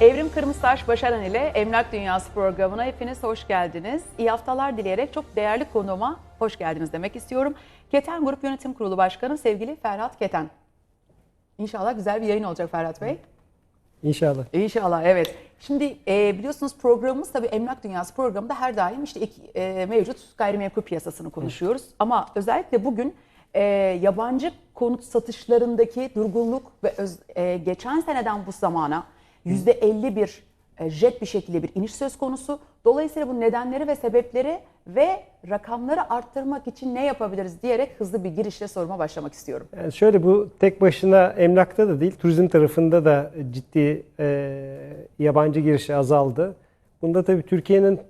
Evrim Kırmızıtaş Başaran ile Emlak Dünyası programına hepiniz hoş geldiniz. İyi haftalar dileyerek çok değerli konuğuma hoş geldiniz demek istiyorum. Keten Grup Yönetim Kurulu Başkanı sevgili Ferhat Keten. İnşallah güzel bir yayın olacak Ferhat Bey. İnşallah. İnşallah evet. Şimdi e, biliyorsunuz programımız tabii Emlak Dünyası programında her daim işte e, mevcut gayrimenkul piyasasını konuşuyoruz. Ama özellikle bugün e, yabancı konut satışlarındaki durgunluk ve öz- e, geçen seneden bu zamana %50 bir e, jet bir şekilde bir iniş söz konusu. Dolayısıyla bu nedenleri ve sebepleri ve rakamları arttırmak için ne yapabiliriz diyerek hızlı bir girişle soruma başlamak istiyorum. Yani şöyle bu tek başına emlakta da değil, turizm tarafında da ciddi e, yabancı girişi azaldı. Bunda tabii Türkiye'nin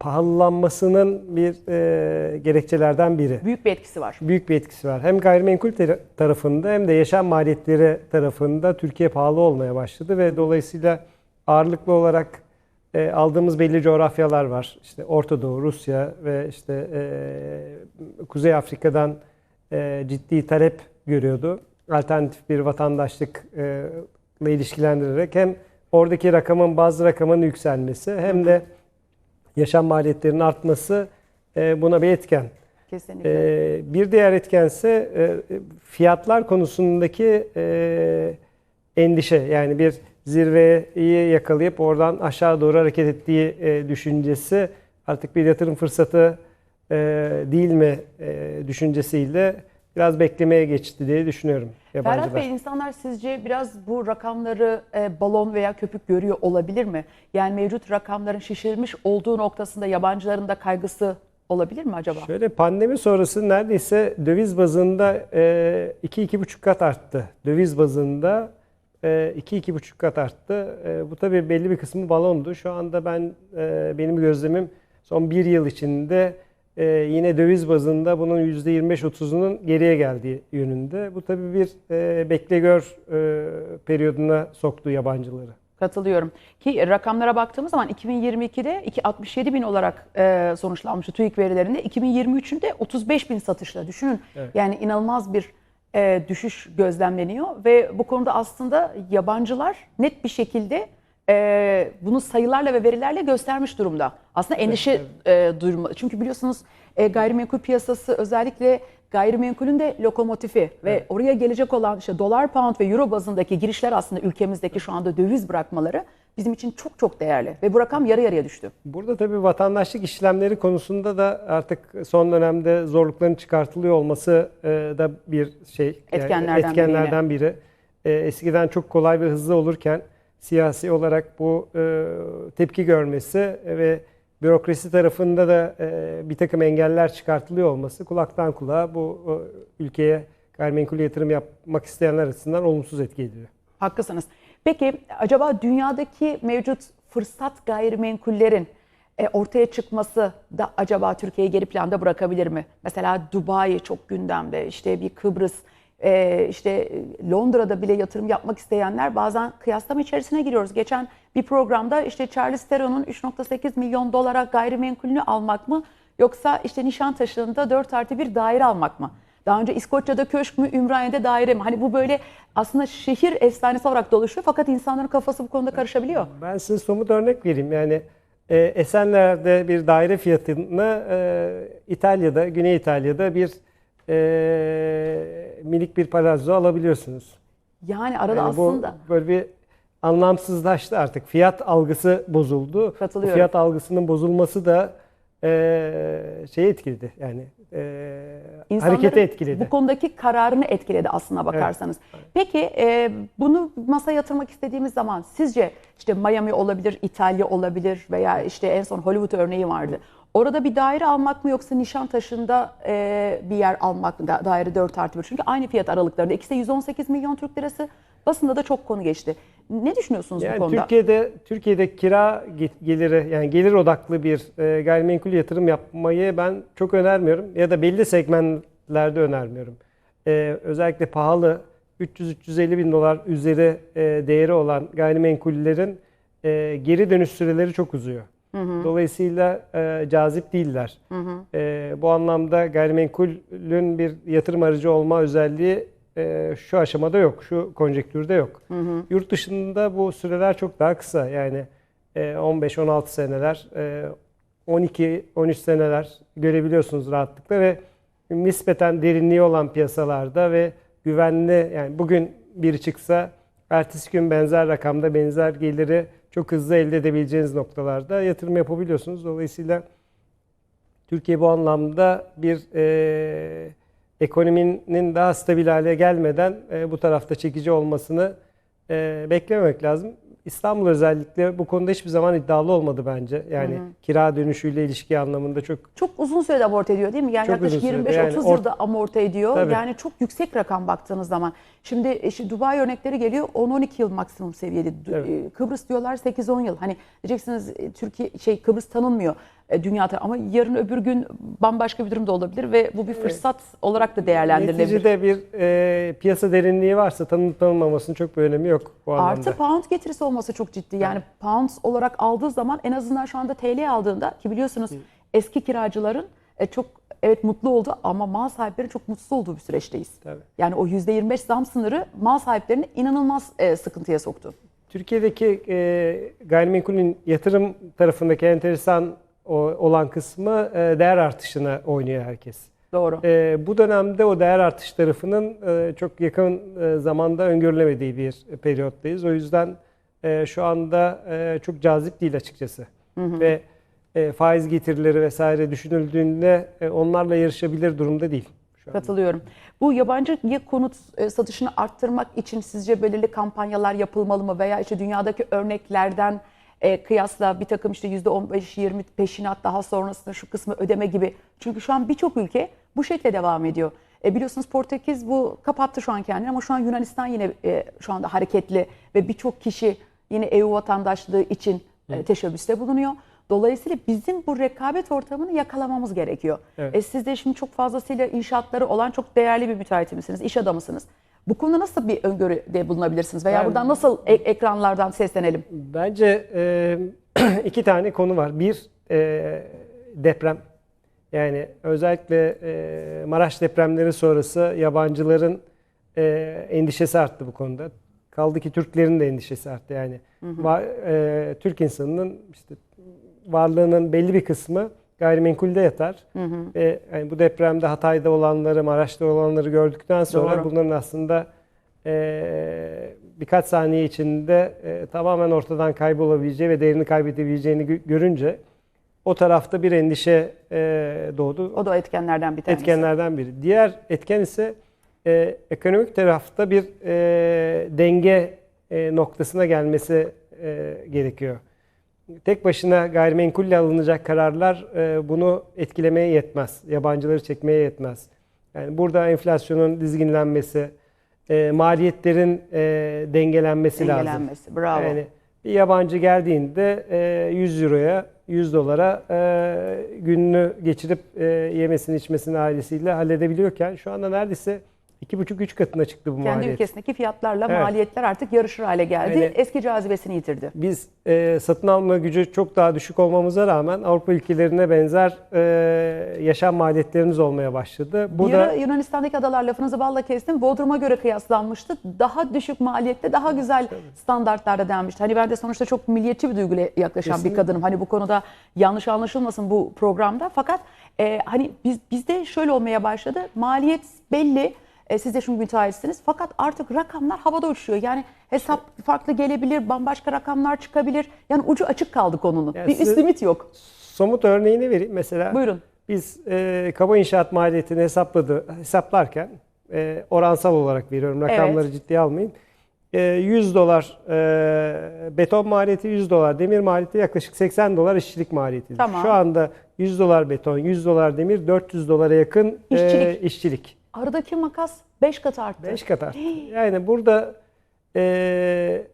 pahalılanmasının bir e, gerekçelerden biri. Büyük bir etkisi var. Büyük bir etkisi var. Hem gayrimenkul tar- tarafında hem de yaşam maliyetleri tarafında Türkiye pahalı olmaya başladı ve dolayısıyla ağırlıklı olarak e, aldığımız belli coğrafyalar var. İşte Orta Doğu, Rusya ve işte e, Kuzey Afrika'dan e, ciddi talep görüyordu. Alternatif bir vatandaşlıkla ilişkilendirerek hem oradaki rakamın bazı rakamın yükselmesi hem de yaşam maliyetlerinin artması e, buna bir etken. Kesinlikle. Ee, bir diğer etkense e, fiyatlar konusundaki e, endişe. Yani bir zirveyi yakalayıp oradan aşağı doğru hareket ettiği e, düşüncesi artık bir yatırım fırsatı e, değil mi e, düşüncesiyle biraz beklemeye geçti diye düşünüyorum yabancılar. Ferhat Bey insanlar sizce biraz bu rakamları e, balon veya köpük görüyor olabilir mi? Yani mevcut rakamların şişirilmiş olduğu noktasında yabancıların da kaygısı olabilir mi acaba? Şöyle pandemi sonrası neredeyse döviz bazında 2-2,5 kat arttı. Döviz bazında 2-2,5 kat arttı. E, Bu tabii belli bir kısmı balondu. Şu anda ben e, benim gözlemim son bir yıl içinde e, yine döviz bazında bunun %25-30'unun geriye geldiği yönünde. Bu tabii bir e, bekle gör e, periyoduna soktu yabancıları. Katılıyorum. Ki rakamlara baktığımız zaman 2022'de 267 bin olarak e, sonuçlanmıştı TÜİK verilerinde. 2023'ün de 35 bin satışla düşünün. Evet. Yani inanılmaz bir e, düşüş gözlemleniyor ve bu konuda aslında yabancılar net bir şekilde e, bunu sayılarla ve verilerle göstermiş durumda. Aslında endişe e, duyma. Çünkü biliyorsunuz e, gayrimenkul piyasası özellikle gayrimenkulün de lokomotifi ve oraya gelecek olan işte dolar, pound ve euro bazındaki girişler aslında ülkemizdeki şu anda döviz bırakmaları bizim için çok çok değerli ve bu rakam yarı yarıya düştü. Burada tabii vatandaşlık işlemleri konusunda da artık son dönemde zorlukların çıkartılıyor olması da bir şey. yani Etkenlerden etkenlerden biri. E, Eskiden çok kolay ve hızlı olurken siyasi olarak bu e, tepki görmesi ve bürokrasi tarafında da e, bir takım engeller çıkartılıyor olması kulaktan kulağa bu e, ülkeye gayrimenkul yatırım yapmak isteyenler açısından olumsuz etki ediyor. Haklısınız. Peki acaba dünyadaki mevcut fırsat gayrimenkullerin e, ortaya çıkması da acaba Türkiye'yi geri planda bırakabilir mi? Mesela Dubai çok gündemde, işte bir Kıbrıs, e, işte Londra'da bile yatırım yapmak isteyenler bazen kıyaslama içerisine giriyoruz. Geçen bir programda işte Charles Theron'un 3.8 milyon dolara gayrimenkulünü almak mı yoksa işte Nişantaşı'nda 4 artı bir daire almak mı? Daha önce İskoçya'da köşk mü, Ümraniye'de daire mi? Hani bu böyle aslında şehir efsanesi olarak doluşuyor fakat insanların kafası bu konuda karışabiliyor. Ben size somut örnek vereyim. Yani e, Esenler'de bir daire fiyatına e, İtalya'da, Güney İtalya'da bir e, minik bir palazzo alabiliyorsunuz. Yani arada Yani bu aslında böyle bir anlamsızlaştı artık. Fiyat algısı bozuldu. Bu Katılıyorum. fiyat algısının bozulması da e, şeyi etkiledi. Yani e, İnsanların hareketi etkiledi. Bu konudaki kararını etkiledi aslına bakarsanız. Peki e, bunu masaya yatırmak istediğimiz zaman sizce işte Miami olabilir, İtalya olabilir veya işte en son Hollywood örneği vardı. Orada bir daire almak mı yoksa Nişantaşı'nda e, bir yer almak mı? Da- daire 4 artı 1. Çünkü aynı fiyat aralıklarında. İkisi de 118 milyon Türk lirası. Basında da çok konu geçti. Ne düşünüyorsunuz bu Yani konuda? Türkiye'de Türkiye'de kira ge- geliri yani gelir odaklı bir e, gayrimenkul yatırım yapmayı ben çok önermiyorum ya da belli segmentlerde önermiyorum. E, özellikle pahalı 300-350 bin dolar üzeri e, değeri olan gayrimenkullerin e, geri dönüş süreleri çok uzuyor. Dolayısıyla e, cazip değiller. E, bu anlamda gayrimenkulün bir yatırım aracı olma özelliği e, şu aşamada yok, şu konjektürde yok. Yurt dışında bu süreler çok daha kısa. Yani e, 15-16 seneler, e, 12-13 seneler görebiliyorsunuz rahatlıkla ve nispeten derinliği olan piyasalarda ve güvenli yani bugün biri çıksa ertesi gün benzer rakamda benzer geliri çok hızlı elde edebileceğiniz noktalarda yatırım yapabiliyorsunuz. Dolayısıyla Türkiye bu anlamda bir e, ekonominin daha stabil hale gelmeden e, bu tarafta çekici olmasını e, beklememek lazım. İstanbul özellikle bu konuda hiçbir zaman iddialı olmadı bence. Yani kira dönüşüyle ilişki anlamında çok Çok uzun sürede amorti ediyor değil mi? Yani Çok yaklaşık uzun sürede. 25-30 Yani yılda amorti ediyor. Tabii. Yani çok yüksek rakam baktığınız zaman. Şimdi işte Dubai örnekleri geliyor 10-12 yıl maksimum seviyede. Evet. e, Kıbrıs diyorlar 8-10 yıl. Hani diyeceksiniz e, Türkiye şey Kıbrıs tanınmıyor e, dünyada ama yarın öbür gün bambaşka bir durum da olabilir ve bu bir fırsat olarak da değerlendirilebilir. neticede bir e, piyasa derinliği varsa tanınıp tanınmamasının çok bir önemi yok bu anlamda. Artı pound getirisi olması çok ciddi. Yani pound olarak aldığı zaman en azından şu anda TL aldığında ki biliyorsunuz eski kiracıların e, çok evet mutlu oldu ama mal sahipleri çok mutsuz olduğu bir süreçteyiz. Tabii. Yani o %25 zam sınırı mal sahiplerini inanılmaz e, sıkıntıya soktu. Türkiye'deki e, gayrimenkulün yatırım tarafındaki enteresan olan kısmı e, değer artışına oynuyor herkes. Doğru. E, bu dönemde o değer artış tarafının e, çok yakın e, zamanda öngörülemediği bir periyottayız. O yüzden e, şu anda e, çok cazip değil açıkçası. Ve e, faiz getirileri vesaire düşünüldüğünde e, onlarla yarışabilir durumda değil. Katılıyorum. Bu yabancı konut satışını arttırmak için sizce belirli kampanyalar yapılmalı mı? Veya işte dünyadaki örneklerden e, kıyasla bir takım işte %15-20 peşinat daha sonrasında şu kısmı ödeme gibi. Çünkü şu an birçok ülke bu şekilde devam ediyor. E, biliyorsunuz Portekiz bu kapattı şu an kendini ama şu an Yunanistan yine e, şu anda hareketli ve birçok kişi yine EU vatandaşlığı için e, teşebbüste bulunuyor. Dolayısıyla bizim bu rekabet ortamını yakalamamız gerekiyor. Evet. E, siz de şimdi çok fazlasıyla inşaatları olan çok değerli bir müteahhit misiniz, iş adamısınız. Bu konuda nasıl bir öngörüde bulunabilirsiniz veya Ben- buradan nasıl e- ekranlardan seslenelim? Bence e, iki tane konu var. Bir e, deprem. Yani özellikle e, Maraş depremleri sonrası yabancıların e, endişesi arttı bu konuda. Kaldı ki Türklerin de endişesi arttı. Yani va- e, Türk insanının işte varlığının belli bir kısmı gayrimenkulde yatar. Ve yani bu depremde Hatay'da olanları, Maraş'ta olanları gördükten sonra Doğru. bunların aslında e, birkaç saniye içinde e, tamamen ortadan kaybolabileceği ve değerini kaybedebileceğini gö- görünce o tarafta bir endişe e, doğdu. O da etkenlerden bir tanesi. Etkenlerden biri. Diğer etken ise e, ekonomik tarafta bir e, denge e, noktasına gelmesi e, gerekiyor. Tek başına gayrimenkulle alınacak kararlar e, bunu etkilemeye yetmez. Yabancıları çekmeye yetmez. Yani burada enflasyonun dizginlenmesi, e, maliyetlerin e, dengelenmesi, lazım. Dengelenmesi. Bravo. Yani bir yabancı geldiğinde e, 100 euroya, 100 dolara e, gününü geçirip e, yemesini içmesini ailesiyle halledebiliyorken şu anda neredeyse 2,5-3 katına çıktı bu Kendi maliyet. ülkesindeki fiyatlarla Evet. maliyetler artık yarışır hale geldi. Yani- Eski cazibesini yitirdi. Biz e, satın alma gücü çok daha düşük olmamıza rağmen Avrupa ülkelerine benzer e, yaşam maliyetlerimiz olmaya başladı. Bu bir da Yunanistan'daki adalar lafınızı balla kestim. Bodrum'a göre kıyaslanmıştı. Daha düşük maliyette daha güzel standartlarda denmişti. Hani ben de sonuçta çok milliyetçi bir duyguyla yaklaşan bir Kesinlikle. kadınım. Hani bu konuda yanlış anlaşılmasın bu programda. Fakat e, hani biz bizde şöyle olmaya başladı. Maliyet belli. E, siz de şimdi müteahhitsiniz. Fakat artık rakamlar havada uçuyor. Yani hesap farklı gelebilir, bambaşka rakamlar çıkabilir. Yani ucu açık kaldı konunun. Yani bir üst limit yok. somut örneğini vereyim. Mesela Buyurun. Biz e, kaba inşaat maliyetini hesapladı, hesaplarken e, oransal olarak veriyorum. Rakamları ciddiye almayın. E, 100 dolar e, beton maliyeti 100 dolar, demir maliyeti yaklaşık 80 dolar işçilik maliyeti. Tamam. Şu anda 100 dolar beton, 100 dolar demir, 400 dolara yakın e, İşçilik. Aradaki makas 5 kat arttı. 5 kat arttı. Yani burada e,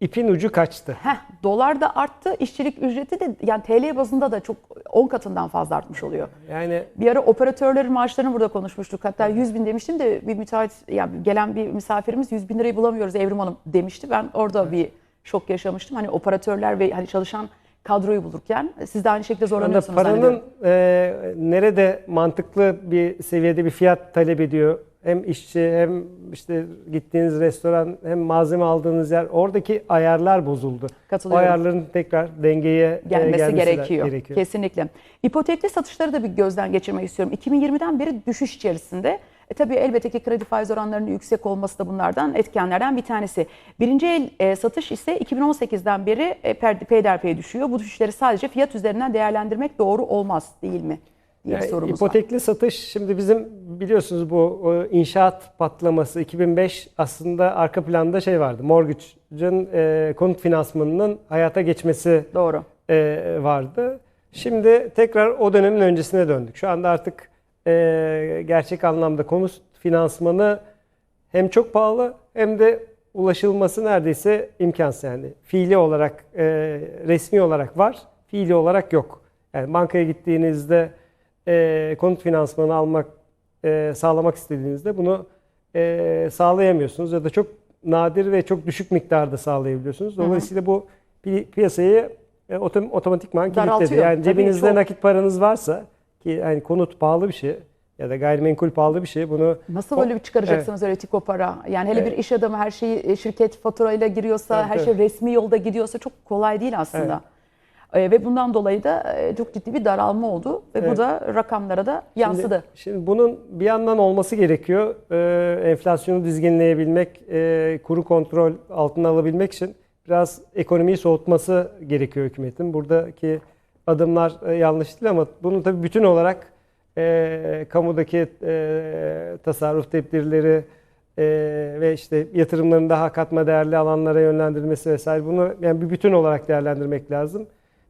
ipin ucu kaçtı. Heh, dolar da arttı, işçilik ücreti de yani TL bazında da çok 10 katından fazla artmış oluyor. Yani Bir ara operatörlerin maaşlarını burada konuşmuştuk. Hatta 100 bin demiştim de bir müteahhit, yani gelen bir misafirimiz 100 bin lirayı bulamıyoruz Evrim Hanım demişti. Ben orada bir şok yaşamıştım. Hani operatörler ve hani çalışan kadroyu bulurken siz de aynı şekilde zorlanıyorsunuz paranın zannediyorum. e, nerede mantıklı bir seviyede bir fiyat talep ediyor hem işçi hem işte gittiğiniz restoran hem malzeme aldığınız yer oradaki ayarlar bozuldu. O ayarların tekrar dengeye e, gelmesi gelmesi de- gerekiyor. Kesinlikle. İpotekli satışları da bir gözden geçirmek istiyorum. 2020'den beri düşüş içerisinde. E tabii elbette ki kredi faiz oranlarının yüksek olması da bunlardan etkenlerden bir tanesi. Birinci el e, satış ise 2018'den beri e, peyderpey düşüyor. Bu düşüşleri sadece fiyat üzerinden değerlendirmek doğru olmaz değil mi? diye Yani sorumuz var. ipotekli satış şimdi bizim biliyorsunuz bu inşaat patlaması 2005 aslında arka planda şey vardı. Mortgage'ın e, konut finansmanının hayata geçmesi Doğru. e, vardı. Şimdi tekrar o dönemin öncesine döndük. Şu anda artık e, gerçek anlamda konut finansmanı hem çok pahalı hem de ulaşılması neredeyse imkansız yani. Fiili olarak, e, resmi olarak var, fiili olarak yok. Yani bankaya gittiğinizde e, konut finansmanı almak, e, sağlamak istediğinizde bunu e, sağlayamıyorsunuz ya da çok nadir ve çok düşük miktarda sağlayabiliyorsunuz. Dolayısıyla bu pi- piyasayı e, otom- otomatikman kilitledi. Yani cebinizde çok. nakit paranız varsa ki yani konut pahalı bir şey ya da gayrimenkul pahalı bir şey bunu Nasıl böyle bir çıkaracaksınız öyle tiko para? Yani hele bir iş adamı her şeyi e, şirket faturayla giriyorsa, Evet, her şey resmi yolda gidiyorsa çok kolay değil aslında. E, ve bundan dolayı da e, çok ciddi bir daralma oldu ve bu Evet. da rakamlara da yansıdı. Şimdi, şimdi bunun bir yandan olması gerekiyor. Ee, enflasyonu dizginleyebilmek, e, kuru kontrol altına alabilmek için biraz ekonomiyi soğutması gerekiyor hükümetin. Buradaki adımlar e, yanlış değil ama bunu tabii bütün olarak e, kamudaki e, tasarruf tedbirleri e, ve işte yatırımların daha katma değerli alanlara yönlendirilmesi vesaire bunu yani bir bütün olarak değerlendirmek lazım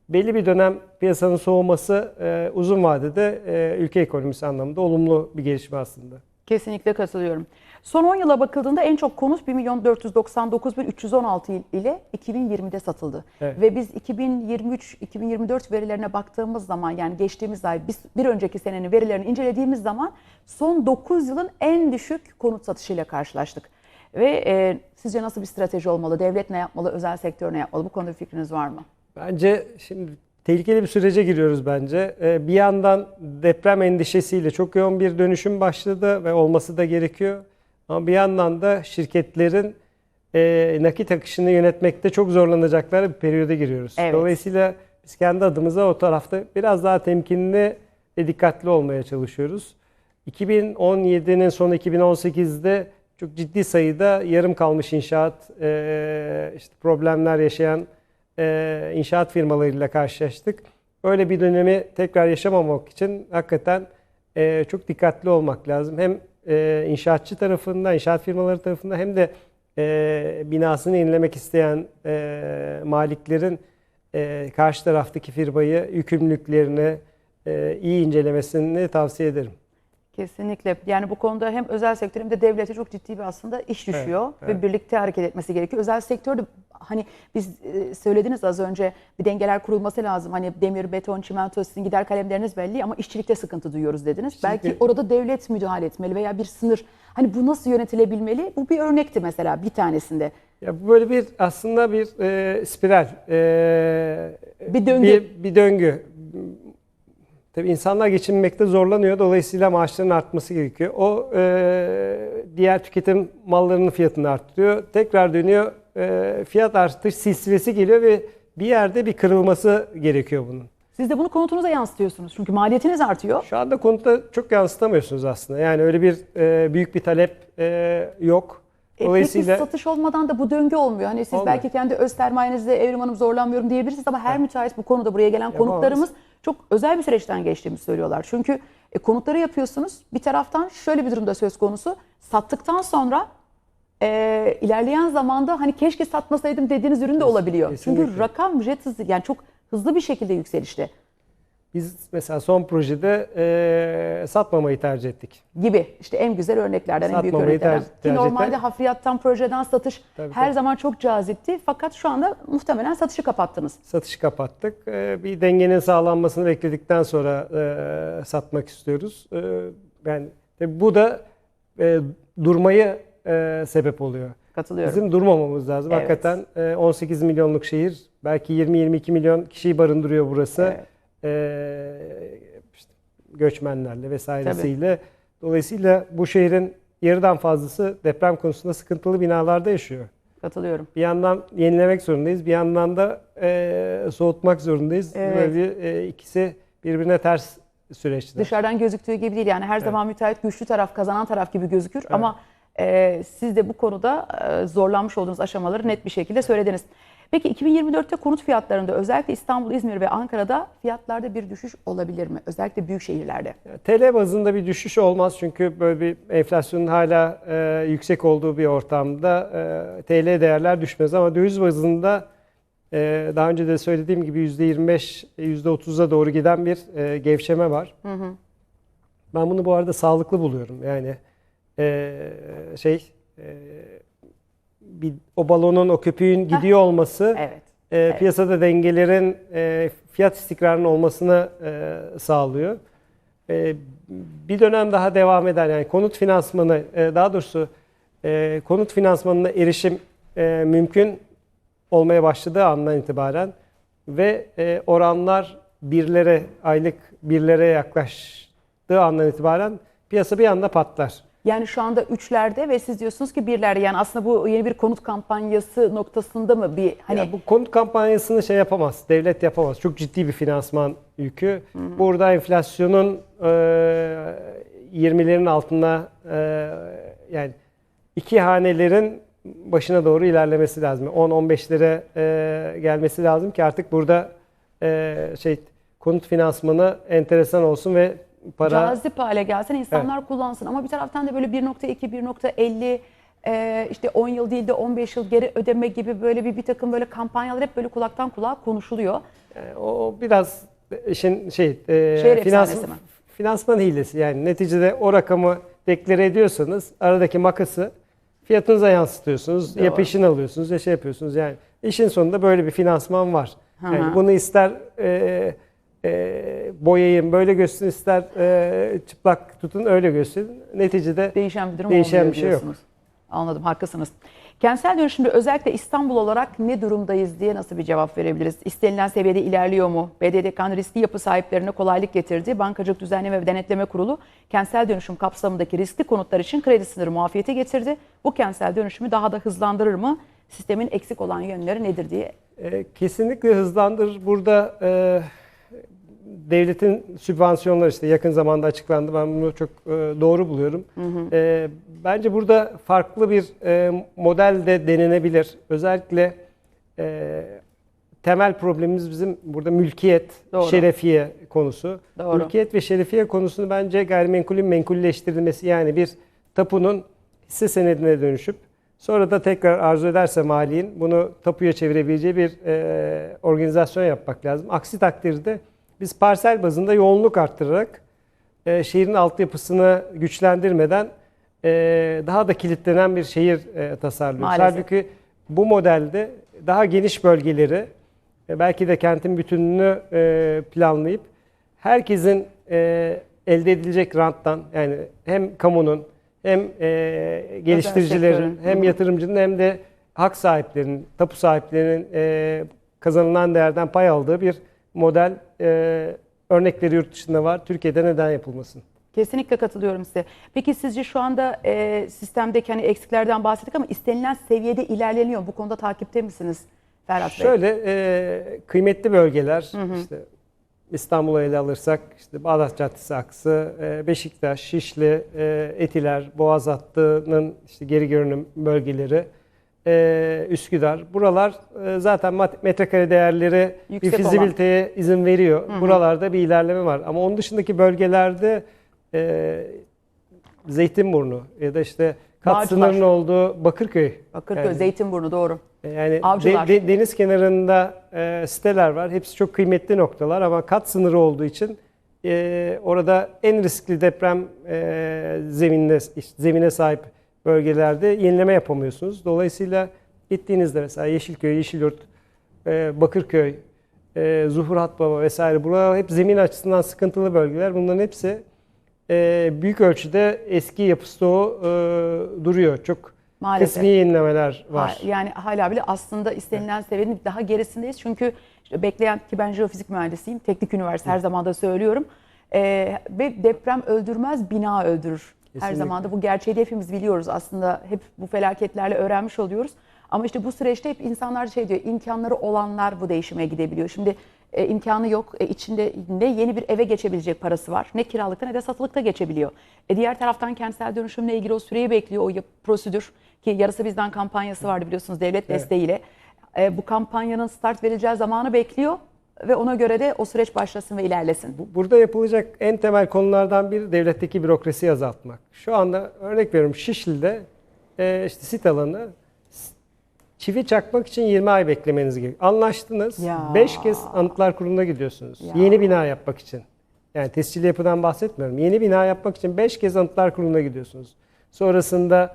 belli bir dönem piyasanın soğuması e, uzun vadede e, ülke ekonomisi anlamında olumlu bir gelişme aslında. Kesinlikle katılıyorum. Son 10 yıla bakıldığında en çok konut 1 milyon 499 bin 316 ile 2020'de satıldı. Evet. Ve biz 2023-2024 verilerine baktığımız zaman yani geçtiğimiz ay biz bir önceki senenin verilerini incelediğimiz zaman son 9 yılın en düşük konut satışıyla karşılaştık. Ve e, sizce nasıl bir strateji olmalı? Devlet ne yapmalı? Özel sektör ne yapmalı? Bu konuda bir fikriniz var mı? Bence şimdi tehlikeli bir sürece giriyoruz bence. E, bir yandan deprem endişesiyle çok yoğun bir dönüşüm başladı ve olması da gerekiyor. Ama bir yandan da şirketlerin e, nakit akışını yönetmekte çok zorlanacakları bir periyoda giriyoruz. Evet. Dolayısıyla biz kendi adımıza o tarafta biraz daha temkinli ve dikkatli olmaya çalışıyoruz. 2017'nin sonu 2018'de çok ciddi sayıda yarım kalmış inşaat, e, işte problemler yaşayan e, inşaat firmalarıyla karşılaştık. Öyle bir dönemi tekrar yaşamamak için hakikaten e, çok dikkatli olmak lazım. Hem e, inşaatçı tarafında, inşaat firmaları tarafında hem de e, binasını yenilemek isteyen e, maliklerin e, karşı taraftaki firmayı, yükümlülüklerini e, iyi incelemesini tavsiye ederim. Kesinlikle. Yani bu konuda hem özel sektör hem de devlete çok ciddi bir aslında iş düşüyor ve evet. birlikte hareket etmesi gerekiyor. Özel sektörde hani biz e, söylediniz az önce bir dengeler kurulması lazım. Hani demir, beton, çimento sizin gider kalemleriniz belli ama işçilikte sıkıntı duyuyoruz dediniz. Belki orada devlet müdahale etmeli veya bir sınır. Hani bu nasıl yönetilebilmeli? Bu bir örnekti mesela bir tanesinde. Ya böyle bir aslında bir e, spiral, e, Bir döngü. bir, bir döngü. Tabii insanlar geçinmekte zorlanıyor. Dolayısıyla maaşların artması gerekiyor. O e, diğer tüketim mallarının fiyatını arttırıyor. Tekrar dönüyor. E, fiyat artış silsilesi geliyor ve bir yerde bir kırılması gerekiyor bunun. Siz de bunu konutunuza yansıtıyorsunuz. Çünkü maliyetiniz artıyor. Şu anda konuda çok yansıtamıyorsunuz aslında. Yani öyle bir e, büyük bir talep e, yok. E Dolayısıyla Peki satış olmadan da bu döngü olmuyor. Hani siz Olmuyor. belki kendi öz sermayenizde Evrim Hanım zorlanmıyorum diyebilirsiniz ama her müteahhit bu konuda buraya gelen Yapamaz. konuklarımız çok özel bir süreçten geçtiğimi söylüyorlar. Çünkü e, konutları yapıyorsunuz. Bir taraftan şöyle bir durumda söz konusu. Sattıktan sonra e, ilerleyen zamanda hani keşke satmasaydım dediğiniz ürün de olabiliyor. Çünkü kesinlikle. rakam jet hızı yani çok hızlı bir şekilde yükselişte biz mesela son projede e, satmamayı tercih ettik. gibi. İşte en güzel örneklerden, en büyük Satmamayı örneklerden. ter- Ki tercih normalde eder. hafriyattan, projeden satış Tabii, her tabii. zaman çok cazipti. Fakat şu anda muhtemelen satışı kapattınız. Satışı kapattık. E, bir dengenin sağlanmasını bekledikten sonra e, satmak istiyoruz. E, yani tabii bu da e, durmayı e, sebep oluyor. Katılıyorum. Bizim durmamamız lazım. Evet. Hakikaten e, 18 milyonluk şehir, belki 20-22 milyon kişiyi barındırıyor burası. Evet. E, işte göçmenlerle vesairesiyle. Dolayısıyla bu şehrin yarıdan fazlası deprem konusunda sıkıntılı binalarda yaşıyor. Katılıyorum. Bir yandan yenilemek zorundayız, bir yandan da e, soğutmak zorundayız. Evet. Böyle bir, e, ikisi birbirine ters süreçler. Dışarıdan gözüktüğü gibi değil yani her zaman müteahhit güçlü taraf kazanan taraf gibi gözükür ama e, siz de bu konuda e, zorlanmış olduğunuz aşamaları net bir şekilde söylediniz. Peki 2024'te konut fiyatlarında özellikle İstanbul, İzmir ve Ankara'da fiyatlarda bir düşüş olabilir mi? Özellikle büyük şehirlerde. TL bazında bir düşüş olmaz çünkü böyle bir enflasyonun hala e, yüksek olduğu bir ortamda e, TL değerler düşmez ama döviz bazında e, daha önce de söylediğim gibi %25, %30'a doğru giden bir e, gevşeme var. Ben bunu bu arada sağlıklı buluyorum. Yani e, şey e, bir, o balonun, o köpüğün gidiyor olması Evet. e, piyasada dengelerin e, fiyat istikrarının olmasını e, sağlıyor. E, bir dönem daha devam eder. Yani konut finansmanı, e, daha doğrusu e, konut finansmanına erişim e, mümkün olmaya başladığı andan itibaren ve e, oranlar birlere, aylık birlere yaklaştığı andan itibaren piyasa bir anda patlar. Yani şu anda üçlerde ve siz diyorsunuz ki birlerde yani aslında bu yeni bir konut kampanyası noktasında mı bir hani Ya bu konut kampanyasını şey yapamaz, devlet yapamaz. Çok ciddi bir finansman yükü. Burada enflasyonun e, 20'lerin altına e, yani iki hanelerin başına doğru ilerlemesi lazım. 10-15'lere e, gelmesi lazım ki artık burada e, şey konut finansmanı enteresan olsun ve para cazip hale gelsin, insanlar kullansın. Ama bir taraftan da böyle 1.2, 1.50 e, işte 10 yıl değil de 15 yıl geri ödeme gibi böyle bir bir takım böyle kampanyalar hep böyle kulaktan kulağa konuşuluyor. Yani o biraz işin şey e, finans, finansman hilesi. Yani neticede o rakamı deklare ediyorsanız aradaki makası fiyatınıza yansıtıyorsunuz. Ya Doğru. peşin alıyorsunuz ya şey yapıyorsunuz. Yani işin sonunda böyle bir finansman var. Hı hı. Yani bunu ister e, e, boyayın böyle gösterin ister e, çıplak tutun öyle gösterin. Neticede Değişen bir durum Değişen bir şey yok. Anladım, haklısınız. Kentsel dönüşümde özellikle İstanbul olarak ne durumdayız diye nasıl bir cevap verebiliriz? İstenilen seviyede ilerliyor mu? BDDK'nın riskli yapı sahiplerine kolaylık getirdi. Bankacılık Düzenleme ve Denetleme Kurulu kentsel dönüşüm kapsamındaki riskli konutlar için kredi sınırı muafiyete getirdi. Bu kentsel dönüşümü daha da hızlandırır mı? Sistemin eksik olan yönleri nedir diye E, kesinlikle hızlandırır. Burada e, devletin sübvansiyonları işte yakın zamanda açıklandı. Ben bunu çok e, doğru buluyorum. E, bence burada farklı bir e, model de denenebilir. Özellikle e, temel problemimiz bizim burada mülkiyet, Doğru. şerefiye konusu. Doğru. Mülkiyet ve şerefiye konusunu bence gayrimenkulün menkulleştirilmesi yani bir tapunun hisse senedine dönüşüp sonra da tekrar arzu ederse maliğin bunu tapuya çevirebileceği bir e, organizasyon yapmak lazım. Aksi takdirde biz parsel bazında yoğunluk arttırarak e, şehrin altyapısını güçlendirmeden e, daha da kilitlenen bir şehir e, tasarlıyoruz. Maalesef. Halbuki bu modelde daha geniş bölgeleri e, belki de kentin bütününü e, planlayıp herkesin e, elde edilecek ranttan yani hem kamunun hem e, geliştiricilerin hem hı. yatırımcının hem de hak sahiplerinin, tapu sahiplerinin e, kazanılan değerden pay aldığı bir model e, örnekleri yurt dışında var. Türkiye'de neden yapılmasın? Kesinlikle katılıyorum size. Peki sizce şu anda e, sistemdeki hani eksiklerden bahsettik ama istenilen seviyede ilerleniyor. Bu konuda takipte misiniz Ferhat Bey? Şöyle e, kıymetli bölgeler işte İstanbul'u ele alırsak işte Bağdat Caddesi aksı, e, Beşiktaş, Şişli, e, Etiler, Boğaz Hattı'nın işte geri görünüm bölgeleri, e, Üsküdar. Buralar e, zaten metrekare değerleri Yüksek bir fizibiliteye izin veriyor. Buralarda bir ilerleme var. Ama onun dışındaki bölgelerde e, Zeytinburnu ya da işte kat Bağcılar. sınırının olduğu Bakırköy. Bakırköy, Yani- Zeytinburnu doğru. yani Avcılar. de- de- deniz kenarında e, siteler var. Hepsi çok kıymetli noktalar ama kat sınırı olduğu için e, orada en riskli deprem e, zeminine zemine sahip bölgelerde yenileme yapamıyorsunuz. Dolayısıyla gittiğinizde mesela Yeşilköy, Yeşilyurt, e, Bakırköy, e, Zuhur Hatbaba vesaire buralar hep zemin açısından sıkıntılı bölgeler. Bunların hepsi e, büyük ölçüde eski yapı stoğu duruyor. Çok Maalesef. kısmi yenilemeler var. Ha- Yani hala bile aslında istenilen seviyenin daha gerisindeyiz. Çünkü bekleyen ki ben jeofizik mühendisiyim. Teknik üniversite her zaman da söylüyorum. Ee, ve deprem öldürmez, bina öldürür. Her Kesinlikle. zaman da bu gerçeği de hepimiz biliyoruz aslında. Hep bu felaketlerle öğrenmiş oluyoruz. Ama işte bu süreçte hep insanlar şey diyor, imkanları olanlar bu değişime gidebiliyor. Şimdi e, imkanı yok, e, içinde ne yeni bir eve geçebilecek parası var, ne kiralıkta ne de satılıkta geçebiliyor. E, diğer taraftan kentsel dönüşümle ilgili o süreyi bekliyor, o prosedür ki yarısı bizden kampanyası vardı biliyorsunuz devlet Evet. desteğiyle. E, bu kampanyanın start verileceği zamanı bekliyor ve ona göre de o süreç başlasın ve ilerlesin. Bu- Burada yapılacak en temel konulardan biri devletteki bürokrasiyi azaltmak. Şu anda örnek veriyorum Şişli'de e, işte sit alanı çivi çakmak için 20 ay beklemeniz gerekiyor. Anlaştınız. Ya. 5 kez Anıtlar Kurulu'na gidiyorsunuz. Ya. Yeni bina yapmak için. Yani tescilli yapıdan bahsetmiyorum. Yeni bina yapmak için 5 kez Anıtlar Kurulu'na gidiyorsunuz. Sonrasında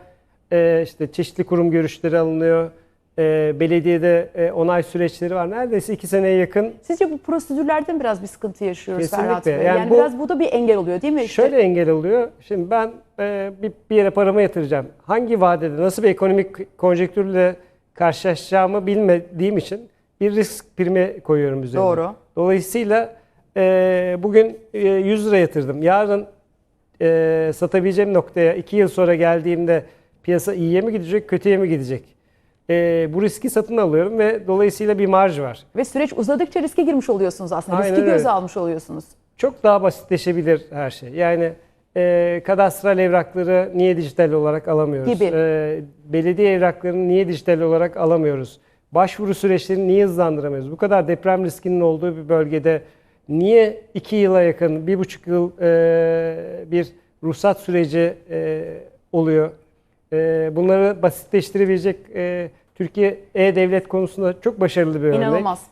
e, işte çeşitli kurum görüşleri alınıyor. E, belediyede e, onay süreçleri var. Neredeyse 2 seneye yakın Sizce bu prosedürlerden biraz bir sıkıntı yaşıyoruz Kesinlikle. Ferhat Bey? Yani, Yani bu- biraz bu da bir engel oluyor değil mi? İşte Şöyle engel oluyor. Şimdi ben e, bir, bir yere paramı yatıracağım. Hangi vadede nasıl bir ekonomik konjektürle karşılaşacağımı bilmediğim için bir risk primi koyuyorum üzerine. Doğru. Dolayısıyla e, bugün e, 100 lira yatırdım. Yarın e, satabileceğim noktaya 2 yıl sonra geldiğimde piyasa iyiye mi gidecek, kötüye mi gidecek? E, bu riski satın alıyorum ve dolayısıyla bir marj var. Ve süreç uzadıkça riske girmiş oluyorsunuz aslında. Aynen Riski göze öyle. almış oluyorsunuz. çok daha basitleşebilir her şey. Yani e, kadastral evrakları niye dijital olarak alamıyoruz? Gibi. E, belediye evraklarını niye dijital olarak alamıyoruz? Başvuru süreçlerini niye hızlandıramıyoruz? Bu kadar deprem riskinin olduğu bir bölgede niye iki yıla yakın, bir buçuk yıl e, bir ruhsat süreci e, oluyor? E, bunları basitleştirebilecek e, Türkiye e-devlet konusunda çok başarılı bir örnek. İnanılmaz.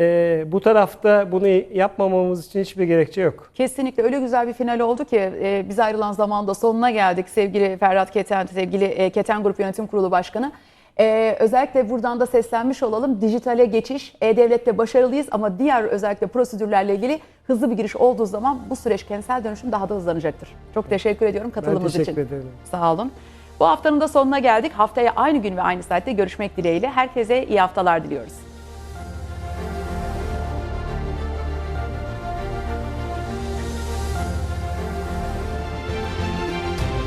E, bu tarafta bunu yapmamamız için hiçbir gerekçe yok. Kesinlikle öyle güzel bir final oldu ki e, biz ayrılan zamanda sonuna geldik sevgili Ferhat Keten, sevgili e, Keten Grup Yönetim Kurulu Başkanı. E, özellikle buradan da seslenmiş olalım. Dijitale geçiş, E-Devlet'te başarılıyız ama diğer özellikle prosedürlerle ilgili hızlı bir giriş olduğu zaman bu süreç kentsel dönüşüm daha da hızlanacaktır. Çok teşekkür ediyorum Ben katılımınız için. teşekkür ederim. Sağ olun. Bu haftanın da sonuna geldik. Haftaya aynı gün ve aynı saatte görüşmek dileğiyle. Herkese iyi haftalar diliyoruz.